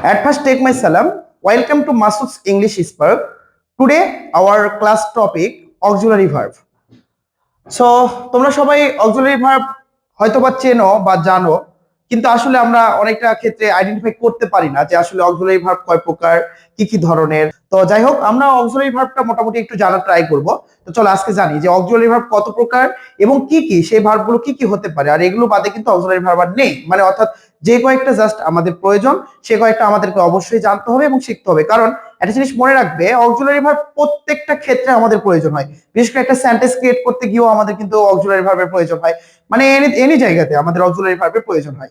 At first, take my salam. Welcome to Masud's English Spark. Today, our class topic auxiliary verb. So তোমরা সবাই auxiliary verb হয়তো বা চেনো বা জানো কিন্তু আসলে আমরা অনেকটা ক্ষেত্রে আইডেন্টিফাই করতে পারি না যে আসলে অক্সিলারি ভার্ব কয় প্রকার কি কি ধরনের তো যাই হোক আমরা অক্সিলারি ভার্বটা মোটামুটি একটু জানার ট্রাই করব তো চলো আজকে জানি যে অক্সিলারি ভার্ব কত প্রকার এবং কি কি সেই ভার্বগুলো কি কি হতে পারে আর এগুলো বাদে কিন্তু অক্সিলারি ভার্ব আর নেই মানে অর্থাৎ যে কয়েকটা জাস্ট আমাদের প্রয়োজন, সে কয়েকটা আমাদেরকে অবশ্যই জানতে হবে এবং শিখতে হবে। কারণ একটা জিনিস মনে রাখবে অক্সিলারি ভার্ব প্রত্যেকটা ক্ষেত্রে আমাদের প্রয়োজন হয়। বিশেষ করে একটা সেন্টেন্স ক্রিয়েট করতে গিয়েও আমাদের কিন্তু অক্সিলারি ভার্বের প্রয়োজন হয়। মানে এনি এনি জায়গাতে আমাদের অক্সিলারি ভার্বের প্রয়োজন হয়।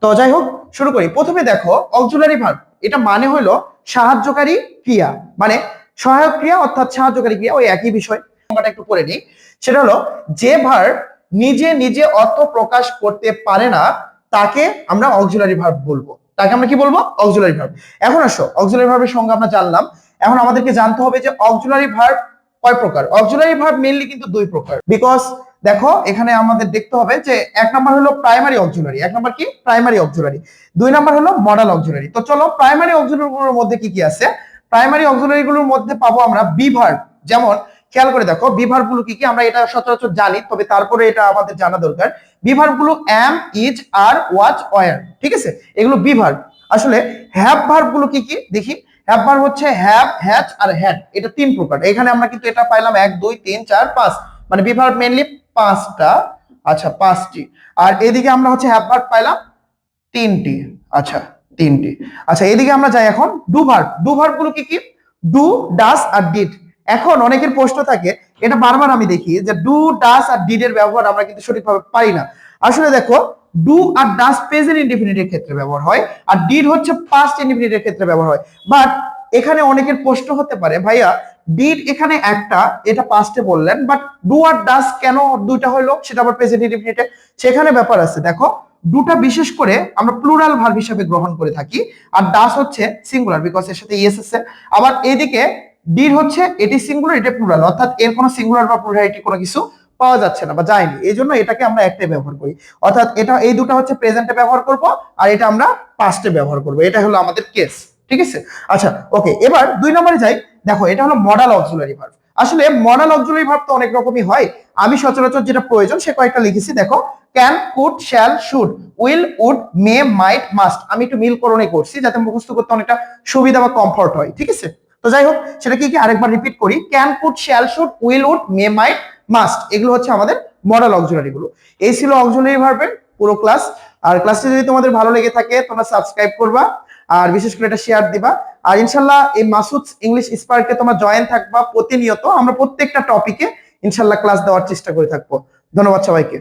তো যাই হোক, শুরু করি। প্রথমে দেখো অক্সিলারি ভার্ব এটা মানে হলো সাহায্যকারী ক্রিয়া। মানে সহায়ক ক্রিয়া অর্থাৎ সাহায্যকারী ক্রিয়া, ওই একই বিষয়। সংজ্ঞাটা একটু পড়ে নিই। সেটা হলো, যে ভার্ব নিজে নিজে অর্থ প্রকাশ করতে পারে না তাকে আমরা অক্সিলারি ভার্ব বলব। তাকে আমরা কি বলব? অক্সিলারি ভার্ব এখন আসো অক্সিলারি ভার্বের সংজ্ঞা আমরা জানলাম। এখন আমাদেরকে জানতে হবে যে অক্সিলারি ভার্ব কয় প্রকার? অক্সিলারি ভার্ব মেইনলি কিন্তু দুই প্রকার। বিকজ দেখো, এখানে আমাদের দেখতে হবে যে এক নাম্বার হলো প্রাইমারি অক্সিলারি এক নাম্বার কি? প্রাইমারি অক্সিলারি দুই নাম্বার হলো মডেল অক্সিলারি তো চলো প্রাইমারি অক্সিলারিগুলোর মধ্যে কি কি আছে? প্রাইমারি অক্সিলারি গুলোর মধ্যে পাবো আমরা বি ভার্ব যেমন খেয়াল করে দেখো বি ভার্বগুলো কি কি? আমরা এটা সচরাচর জানি, তবে তারপরে এটা আমাদের জানা দরকার। বি ভার্বগুলো am is R was were ঠিক আছে? এগুলো বি ভার্ব আসলে হ্যাভ ভার্বগুলো কি কি? দেখি। হ্যাভ ভার্ব হচ্ছে হ্যাভ হ্যাচ আর হ্যাড এটা তিন প্রকার। এখানে আমরা কিন্তু এটা পাইলাম এক, দুই, তিন, চার, পাঁচ। মানে বি ভার্ব মেনলি পাঁচটা। আচ্ছা পাঁচটি। আর এদিকে আমরা হচ্ছে হ্যাভ ভার্ব পাইলাম তিনটি। আচ্ছা তিনটি। আচ্ছা এদিকে আমরা যাই এখন। ডু ভার্ব ডু ভার্বগুলো কি কি? ডু ডাস আর ডিড এখন অনেকের প্রশ্ন থাকে, এটা বারবার আমি দেখি যে ডু ডাস আর ডিড এর ব্যবহার আমরা কিন্তু সঠিকভাবে পারি না। আসলে দেখো ডু আর ডাস প্রেজেন্ট ইনডিফিনিটের ক্ষেত্রে ব্যবহার হয়, আর ডিড হচ্ছে পাস্ট ইনডিফিনিটের ক্ষেত্রে ব্যবহার হয়। বাট এখানে অনেকের প্রশ্ন হতে পারে, ভাইয়া ডিড এখানে একটা, এটা পাস্টে বললেন বাট ডু আর ডাস কেন দুইটা হলো? সেটা আবার প্রেজেন্ট ইনডিফিনিটে সেখানে ব্যাপার আছে, দেখো, দুটা বিশেষ করে আমরা প্লুরাল ভার্ব হিসেবে গ্রহণ করে থাকি, আর ডাস হচ্ছে সিঙ্গুলার বিকজ এর সাথে ইএস আছে। আবার এদিকে ডিড হচ্ছে এটি সিঙ্গুলার এটা প্লুরাল অর্থাৎ এর কোনো সিঙ্গুলার বা প্লুরালিটি কোনো কিছু পাওয়া যাচ্ছে না বা যায়নি। এই জন্য এটাকে আমরা একটাই ব্যবহার করি। অর্থাৎ এটা, এই দুটো হচ্ছে প্রেজেন্টে ব্যবহার করব আর এটা আমরা পাস্টে ব্যবহার করব। এটা হলো আমাদের কেস ঠিক আছে? আচ্ছা ওকে এবার দুই নম্বরে যাই। দেখো, এটা হলো মডাল অক্সিলারি ভার্ব আসলে মডাল অক্সিলারি ভার্ব তো অনেক রকমই হয়। আমি সচরাচর যেটা প্রয়োজন, সে কয়েকটা লিখেছি। দেখো can could shall should will would may might must আমি একটু মিল করণে করছি, যাতে মুখস্থ করতে অনেকটা সুবিধা বা কমফর্ট হয়, ঠিক আছে? তো যাই হোক, সেটা কি কি? আরেকবার রিপিট করি। Can could shall should will would may might must এগুলো হচ্ছে আমাদের মডেল অক্সিলারি গুলো। এই ছিল অক্সিলারি ভার্বের পুরো ক্লাস আর ক্লাসটি যদি তোমাদের ভালো লেগে থাকে, তোমরা সাবস্ক্রাইব করবা। আর বিশেষ করে এটা শেয়ার দিবা। আর ইনশাল্লাহ এই মাসুদ ইংলিশ স্পার্কে তোমরা জয়েন থাকবা প্রতিনিয়ত। আমরা প্রত্যেকটা টপিকে ইনশাল্লাহ ক্লাস দেওয়ার চেষ্টা করে থাকব। ধন্যবাদ সবাইকে।